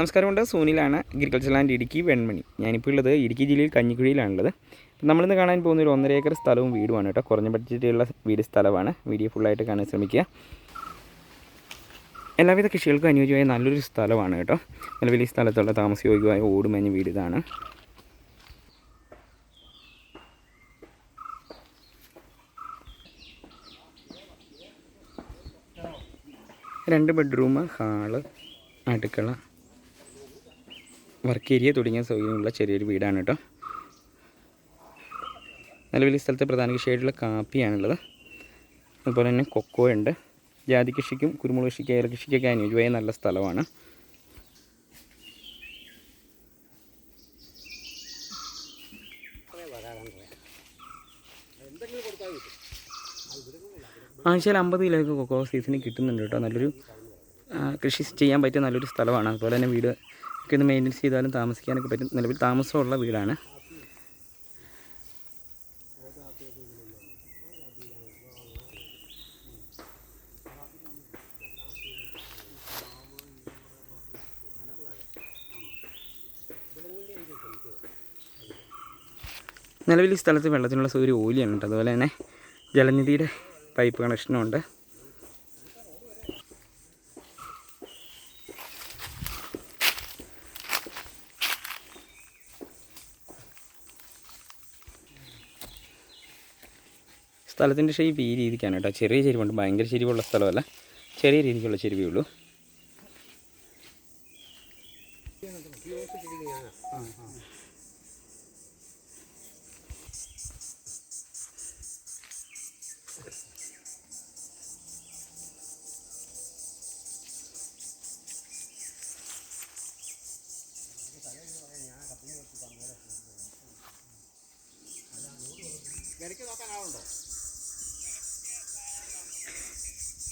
നമസ്കാരമുണ്ട്. സൂനിലാണ് agriculture land Idukki Venmani. ഞാനിപ്പോൾ ഉള്ളത് ഇടുക്കി ജില്ലയിൽ കഞ്ഞിക്കുഴിയിലാണുള്ളത്. നമ്മളിന്ന് കാണാൻ പോകുന്ന ഒരു ഒന്നര ഏക്കർ സ്ഥലവും വീടുമാണ് കേട്ടോ. കുറഞ്ഞ ബഡ്ജറ്റിലുള്ള വീട് സ്ഥലമാണ്. വീഡിയോ ഫുള്ളായിട്ട് കാണാൻ ശ്രമിക്കുക. എല്ലാവിധ കൃഷികൾക്കും അനുയോജ്യമായ നല്ലൊരു സ്ഥലമാണ് കേട്ടോ. നിലവിൽ ഈ സ്ഥലത്തുള്ള താമസയോഗ്യമായ ഓടുമഞ്ഞ വീട് ഇതാണ്. രണ്ട് ബെഡ്റൂം ഹാൾ അടുക്കള വർക്ക് ഏരിയ തുടങ്ങിയ സൗകര്യമുള്ള ചെറിയൊരു വീടാണ് കേട്ടോ. നിലവിൽ ഈ സ്ഥലത്തെ പ്രധാന കൃഷിയായിട്ടുള്ള കാപ്പിയാണുള്ളത്. അതുപോലെ തന്നെ കൊക്കോ ഉണ്ട്. ജാതി കൃഷിക്കും കുരുമുളക് കൃഷിക്കും ഏല കൃഷിക്കൊക്കെ അനുയോജ്യമായ നല്ല സ്ഥലമാണ്. ആഴ്ചയിൽ അമ്പത് കിലോയ്ക്ക് കൊക്കോ സീസണിൽ കിട്ടുന്നുണ്ട് കേട്ടോ. നല്ലൊരു കൃഷി ചെയ്യാൻ പറ്റിയ നല്ലൊരു സ്ഥലമാണ്. അതുപോലെ തന്നെ വീട് ഒക്കെ ഒന്ന് മെയിന്റെനൻസ് ചെയ്താലും താമസിക്കാനൊക്കെ പറ്റും. നിലവിൽ താമസമുള്ള വീടാണ്. നിലവിൽ ഈ സ്ഥലത്ത് വെള്ളത്തിനുള്ള സൗകര്യം ഓലിയാണ് അതുപോലെ തന്നെ ജലനിധിയുടെ പൈപ്പ് കണക്ഷനും സ്ഥലത്തിന്റെ ഷേപ്പ് ഈ രീതിക്കാണ് കേട്ടോ. ചെറിയ ചെരിവുണ്ട്. ഭയങ്കര ചെരിവുള്ള സ്ഥലമല്ല. ചെറിയ രീതിക്കുള്ള ചെരുവേ ഉള്ളൂ.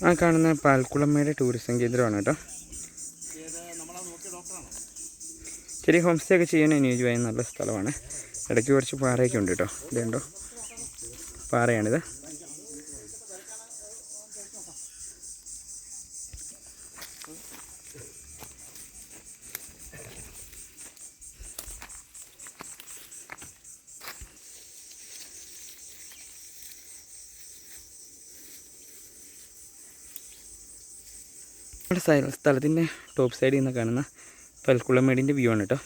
ആ കാണുന്ന പാൽക്കുളമ്മയുടെ ടൂറിസം കേന്ദ്രമാണ് കേട്ടോ. ചെറിയ ഹോം സ്റ്റേ ഒക്കെ ചെയ്യാൻ അനുയോജ്യമായ നല്ല സ്ഥലമാണ്. ഇടയ്ക്ക് കുറച്ച് പാറയൊക്കെ ഉണ്ട് കേട്ടോ. ഇതുണ്ടോ? പാറയാണിത്. നമ്മുടെ സ്ഥല സ്ഥലത്തിന്റെ ടോപ്പ് സൈഡിൽ നിന്ന് കാണുന്ന പൽക്കുളമേടിന്റെ വ്യൂ ആണ് കേട്ടോ.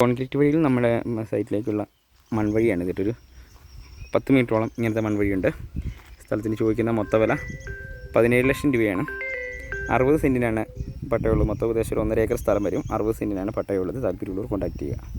കോൺക്രീറ്റ് വഴിയിൽ നമ്മുടെ സൈറ്റിലേക്കുള്ള മൺവഴിയാണ് ഇതിട്ടൊരു പത്ത് മീറ്ററോളം ഇങ്ങനത്തെ മൺവഴിയുണ്ട്. സ്ഥലത്തിന് ചോദിക്കുന്ന മൊത്ത വില പതിനേഴ് ലക്ഷം രൂപയാണ്. അറുപത് സെന്റിനാണ് പട്ടയമുള്ളത്. മൊത്തം ഉദ്ദേശം ഒന്നര ഏക്കർ സ്ഥലം വരും. അറുപത് സെന്റിനാണ് പട്ടയമുള്ളത്. താല്പര്യമുള്ളവർ കോൺടാക്റ്റ് ചെയ്യുക.